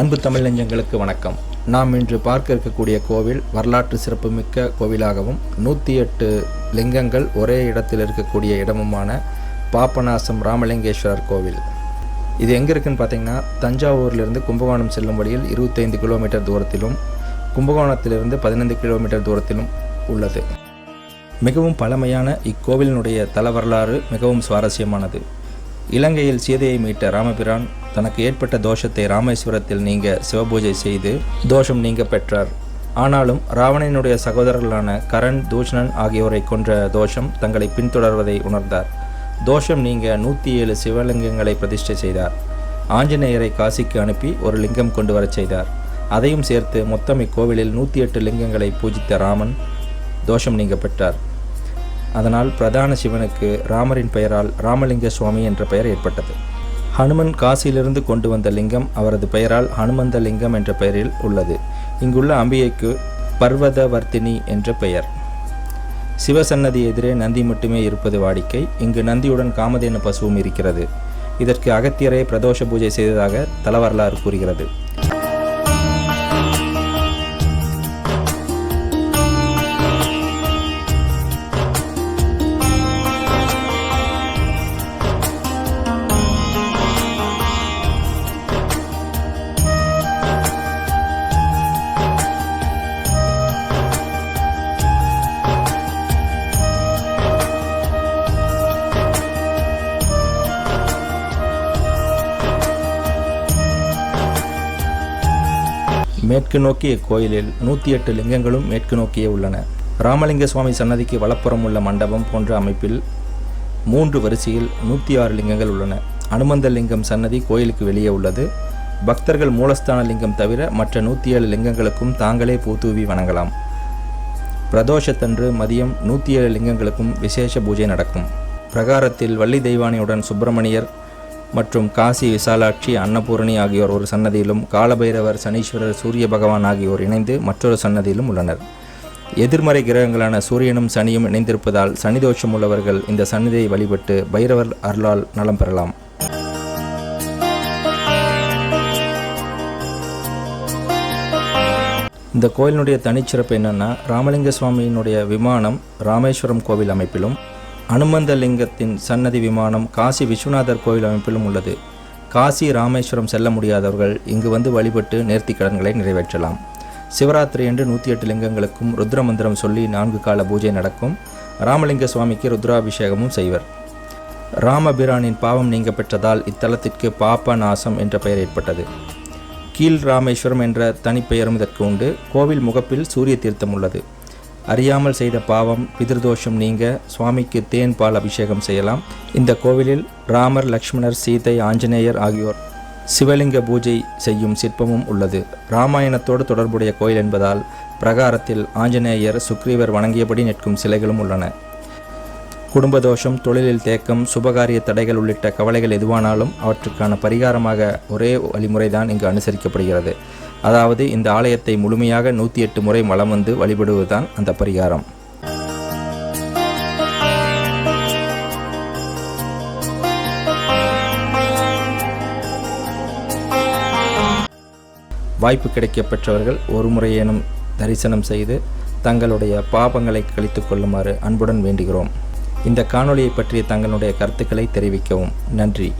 அன்பு தமிழ் நெஞ்சங்களுக்கு வணக்கம். நாம் இன்று பார்க்க இருக்கக்கூடிய கோவில் வரலாற்று சிறப்புமிக்க கோவிலாகவும் நூற்றி எட்டு லிங்கங்கள் ஒரே இடத்தில் இருக்கக்கூடிய இடமுமான பாபநாசம் ராமலிங்கேஸ்வரர் கோவில். இது எங்கே இருக்குன்னு பார்த்தீங்கன்னா தஞ்சாவூரிலிருந்து கும்பகோணம் செல்லும் வழியில் இருபத்தைந்து கிலோமீட்டர் தூரத்திலும் கும்பகோணத்திலிருந்து பதினைந்து கிலோமீட்டர் தூரத்திலும் உள்ளது. மிகவும் பழமையான இக்கோவிலினுடைய தல வரலாறு மிகவும் சுவாரஸ்யமானது. இலங்கையில் சீதையை மீட்ட ராமபிரான் தனக்கு ஏற்பட்ட தோஷத்தை ராமேஸ்வரத்தில் நீங்க சிவபூஜை செய்து தோஷம் நீங்க பெற்றார். ஆனாலும் ராவணனுடைய சகோதரர்களான கரண் தூஷணன் ஆகியோரை கொன்ற தோஷம் தங்களை பின்தொடர்வதை உணர்ந்தார். தோஷம் நீங்க நூற்றி ஏழு சிவலிங்கங்களை பிரதிஷ்டை செய்தார். ஆஞ்சநேயரை காசிக்கு அனுப்பி ஒரு லிங்கம் கொண்டு வரச் செய்தார். அதையும் சேர்த்து மொத்தம் இக்கோவிலில் நூற்றி எட்டு லிங்கங்களை பூஜித்த ராமன் தோஷம் நீங்க பெற்றார். அதனால் பிரதான சிவனுக்கு ராமரின் பெயரால் ராமலிங்க சுவாமி என்ற பெயர் ஏற்பட்டது. ஹனுமன் காசியிலிருந்து கொண்டு வந்த லிங்கம் அவரது பெயரால் ஹனுமந்த லிங்கம் என்ற பெயரில் உள்ளது. இங்குள்ள அம்பிகைக்கு பர்வதவர்த்தினி என்ற பெயர். சிவசன்னதி எதிரே நந்தி மட்டுமே இருப்பது வாடிக்கை. இங்கு நந்தியுடன் காமதேனு பசுவும் இருக்கிறது. இதற்கு அகத்தியரை பிரதோஷ பூஜை செய்ததாக தலவரலாறு கூறுகிறது. மேற்கு நோக்கிய கோயிலில் நூற்றி எட்டு லிங்கங்களும் மேற்கு நோக்கியே உள்ளன. ராமலிங்க சுவாமி சன்னதிக்கு வலப்புறம் உள்ள மண்டபம் போன்ற அமைப்பில் மூன்று வரிசையில் நூற்றி ஆறு லிங்கங்கள் உள்ளன. அனுமந்த லிங்கம் சன்னதி கோயிலுக்கு வெளியே உள்ளது. பக்தர்கள் மூலஸ்தான லிங்கம் தவிர மற்ற நூற்றி ஏழு லிங்கங்களுக்கும் தாங்களே பூத்தூவி வணங்கலாம். பிரதோஷத்தன்று மதியம் நூற்றி ஏழு லிங்கங்களுக்கும் விசேஷ பூஜை நடக்கும். பிரகாரத்தில் வள்ளி தெய்வானியுடன் சுப்பிரமணியர் மற்றும் காசி விசாலாட்சி அன்னபூரணி ஆகியோர் ஒரு சன்னதியிலும் காலபைரவர் சனீஸ்வரர் சூரிய பகவான் ஆகியோர் இணைந்து மற்றொரு சன்னதியிலும் உள்ளனர். எதிர்மறை கிரகங்களான சூரியனும் சனியும் இணைந்திருப்பதால் சனிதோஷம் உள்ளவர்கள் இந்த சன்னிதியை வழிபட்டு பைரவர் அருளால் நலம் பெறலாம். இந்த கோயிலினுடைய தனிச்சிறப்பு என்னன்னா ராமலிங்க சுவாமியினுடைய விமானம் ராமேஸ்வரம் கோவில் அமைப்பிலும் அனுமந்த லிங்கத்தின் சன்னதி விமானம் காசி விஸ்வநாதர் கோவில் அமைப்பிலும் உள்ளது. காசி ராமேஸ்வரம் செல்ல முடியாதவர்கள் இங்கு வந்து வழிபட்டு நேர்த்திக் கடன்களை நிறைவேற்றலாம். சிவராத்திரி என்று நூற்றி எட்டு லிங்கங்களுக்கும் ருத்ரமந்திரம் சொல்லி நான்கு கால பூஜை நடக்கும். ராமலிங்க சுவாமிக்கு ருத்ராபிஷேகமும் செய்வர். ராமபிரானின் பாவம் நீங்க பெற்றதால் இத்தலத்திற்கு பாப நாசம் என்ற பெயர் ஏற்பட்டது. கீழ் ராமேஸ்வரம் என்ற தனிப்பெயரும் இதற்கு உண்டு. கோவில் முகப்பில் சூரிய தீர்த்தம் உள்ளது. அறியாமல் செய்த பாவம் பிதிர்தோஷம் நீங்க சுவாமிக்கு தேன் பால் அபிஷேகம் செய்யலாம். இந்த கோவிலில் ராமர் லக்ஷ்மணர் சீதை ஆஞ்சநேயர் ஆகியோர் சிவலிங்க பூஜை செய்யும் சிற்பமும் உள்ளது. ராமாயணத்தோடு தொடர்புடைய கோயில் என்பதால் பிரகாரத்தில் ஆஞ்சநேயர் சுக்ரீவர் வணங்கியபடி நிற்கும் சிலைகளும் உள்ளன. குடும்ப தோஷம் தொழிலில் தேக்கம் சுபகாரிய தடைகள் உள்ளிட்ட கவலைகள் எதுவானாலும் அவற்றுக்கான பரிகாரமாக ஒரே வழிமுறை தான் இங்கு அனுசரிக்கப்படுகிறது. அதாவது இந்த ஆலயத்தை முழுமையாக நூற்றி எட்டு முறை மலம் வந்து வழிபடுவதுதான் அந்த பரிகாரம். வாய்ப்பு கிடைக்கப்பெற்றவர்கள் ஒரு முறையேனும் தரிசனம் செய்து தங்களுடைய பாபங்களை கழித்து கொள்ளுமாறு அன்புடன் வேண்டுகிறோம். இந்த காணொளியை பற்றிய தங்களுடைய கருத்துக்களை தெரிவிக்கவும். நன்றி.